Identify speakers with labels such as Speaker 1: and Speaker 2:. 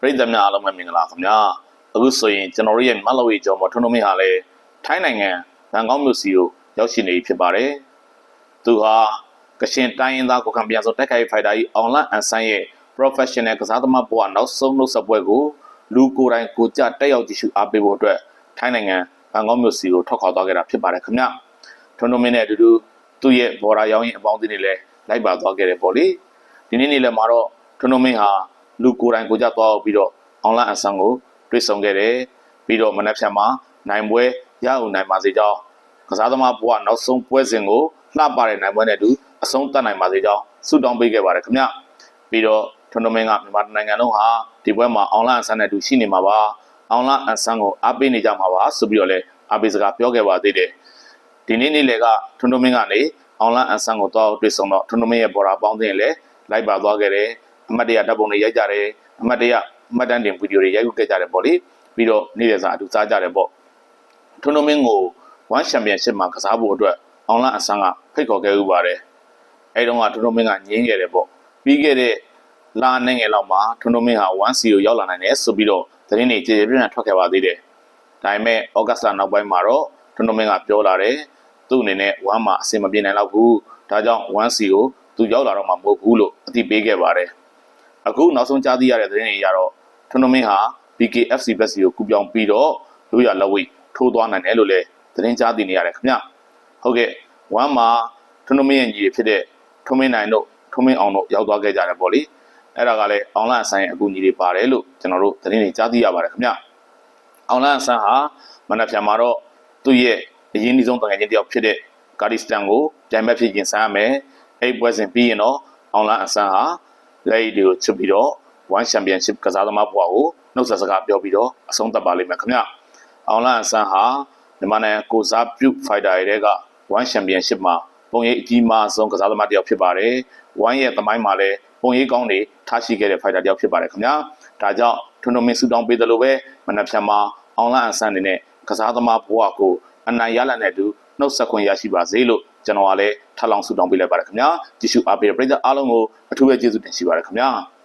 Speaker 1: ပရိသတ်များအားလုံးပဲမင်္ဂလာခင်ဗျာအခုဆိုရင်ကျွန်တော်တို့ရဲ့မလဝေကျော်မထွန်းတို့မင်းဟာလည်းထိုင်းနိုင်ငံဘန်ကောက်မြို့စီကိုရောက်ရှိနေပြီဖြစ်ပါတယ်သူဟာကရှင်တိုင်းရင်းသားကိုကံပြန်ဆိုတက်ခိုက်ဖိုက်တာကြီးအွန်လိုင်းအန်ဆန်ရဲ့ professional ကစားသမားဘဝနောက်ဆုံးနှုတ်ဆက်ပွဲကိုလူကိုယ်တိုင်ကိုကြတက်ရောက်ကြည့်ရှုအားပေးဖို့အတွက်ထိုင်းနိုင်ငံဘန်ကောက်မြို့စီကိုထွက်ခွာသွားခဲ့တာဖြစ်ပါတယ်ခင်ဗျာထွန်းတို့မင်းနဲ့အတူတူ သူ့ရဲ့ဘော်ဒါရောင်းရင်အပေါင်းအသင်းတွေလည်းလိုက်ပါသွားခဲ့တယ်ပေါ့လေဒီနေ့နေ့လည်းမှာတော့ထွန်းတို့မင်းဟာလူကိုယ်တိုင်ကိုကြသွားပြီးတော့အွန်လိုင်းအဆန်ကိုတွေ့ဆုံခဲ့တယ်ပြီးတော့မနက်ဖြန်မှာနိုင်ပွဲရအောင်နိုင်ပါစေကြောင်းကစားသမားဘဝနောက်ဆုံးပွဲစဉ်ကိုလှပတဲ့နိုင်ပွဲနဲ့အတူအဆုံးသတ်နိုင်ပါစေကြောင်းဆုတောင်းပေးခဲ့ပါတယ်ခင်ဗျပြီးတော့ထွန်းတော်မင်းကမြန်မာနိုင်ငံလုံးဟာဒီပွဲမှာအွန်လိုင်းအဆန်နဲ့အတူရှိနေမှာပါအွန်လိုင်းအဆန်ကိုအားပေးနေကြမှာပါဆိုပြီးတော့လည်းအားပေးစကားပြောခဲ့ပါသေးတယ် ဒီနေ့နေ့လေကထွန်းတော်မင်းကနေအွန်လိုင်းအဆန်ကိုတော့တွေ့ဆုံတော့ထွန်းတော်မင်းရဲ့ဘော်ဒါပေါင်းတင်လည်းလိုက်ပါသွားခဲ့တယ်အမတ်တရဓာတ်ပုံတွေရိုက်ကြတယ်အမတ်တရအမတ်တန်တင်ဗီဒီယိုတွေရိုက်ယူခဲ့ကြတယ်ပေါ့လေပြီးတော့နေ့ရက်စာအတူစားကြတယ်ပေါ့ထွန်းထွန်းမင်းကိုဝမ်ချန်ပီယံရှစ်မှာကစားဖို့အတွက်အွန်လိုင်းအဆန်းကဖိတ်ခေါ်ခဲ့ဥပါတယ်အဲတုန်းကထွန်းထွန်းမင်းကငင်းခဲ့တယ်ပေါ့ပြီးခဲ့တဲ့လာနေငယ်လောက်မှာထွန်းထွန်းမင်းဟာ 1C ကိုရောက်လာနိုင်တယ်ဆိုပြီးတော့သတင်းတွေကြေကြေပြန့်ပြန့်ထွက်ခဲ့ပါသေးတယ်ဒါပေမဲ့ဩဂတ်စ်လနောက်ပိုင်းမှာတော့ထွန်းထွန်းမင်းကပြောလာတယ် သူ့အနေနဲ့1မှာအဆင်မပြေနိုင်တော့ဘူးဒါကြောင့် 1C ကိုသူရောက်လာတော့မှမဟုတ်ဘူးလို့အသိပေးခဲ့ပါတယ်အခုနောက်ဆုံးကြားသိရတဲ့သတင်းတွေအရတော့ထွန်းထွန်းမင်းဟာ BKFC ဘက်စီကိုကူပြောင်းပြီးတော့လူရလက်ဝိတ်ထိုးသွားနိုင်တယ်လို့လည်းသတင်းကြားသိနေရတယ်ခင်ဗျဟုတ်ကဲ့ဝမ်မှာထွန်းထွန်းမင်းရဲ့ညီတွေဖြစ်တဲ့ထွန်းမင်းနိုင်တို့ထွန်းမင်းအောင်တို့ရောက်သွားခဲ့ကြတယ်ပေါ့လေအဲ့ဒါကလည်းအွန်လိုင်းအဆိုင်ရဲ့အကူအညီတွေပါတယ်လို့ကျွန်တော်တို့သတင်းတွေကြားသိရပါတယ်ခင်ဗျအွန်လိုင်းအဆိုင်ဟာမနက်ဖြန်မှာတော့သူ့ရဲ့ အရင်အနည်းဆုံးတန်ငယ်ချင်းတစ်ယောက်ဖြစ်တဲ့ကာဒီစတန်ကိုပြိုင်ဘက်ဖြစ်ရင်ဆန်းရမယ်အဲ့ဒီပွဲစဉ်ပြီးရင်တော့အွန်လိုင်းအဆိုင်ဟာလက်ရည်တွေကိုချစ်ပြီးတော့ One Championship ကစားသမားဘဝကိုနှုတ်ဆက်စကားပြောပြီးတော့အဆုံးသတ်ပါလိမ့်မယ်ခင်ဗျ။အောင်လန်အဆန်းဟာမြန်မာနိုင်ငံကိုစားပြုဖိုက်တာတွေက One Championship မှာပုံရိပ်အကြီးမားဆုံးကစားသမားတစ်ယောက်ဖြစ်ပါတယ်။ One ရဲ့သမိုင်းမှာလည်းပုံရိပ်ကောင်းတွေထားရှိခဲ့တဲ့ဖိုက်တာတစ်ယောက်ဖြစ်ပါတယ်ခင်ဗျာ။ဒါကြောင့်ထွန်းထွန်းမင်းဆူတောင်းပေးသလိုပဲမနက်ဖြန်မှာအောင်လန်အဆန်းအနေနဲ့ကစားသမားဘဝကို အနိုင်ရလနဲ့အတူနှုတ်ဆက်ခွင့်ရရှိပါစေလို့ကျွန်တော်ကလည်းထပ်လောင်းဆူတောင်းပေးလိုက်ပါတယ်ခင်ဗျာ။ကြည့်ရှုအားပေးတဲ့ပရိသတ်အားလုံးကိုအထူးပဲကျေးဇူးတင်ရှိပါတယ်ခင်ဗျာ။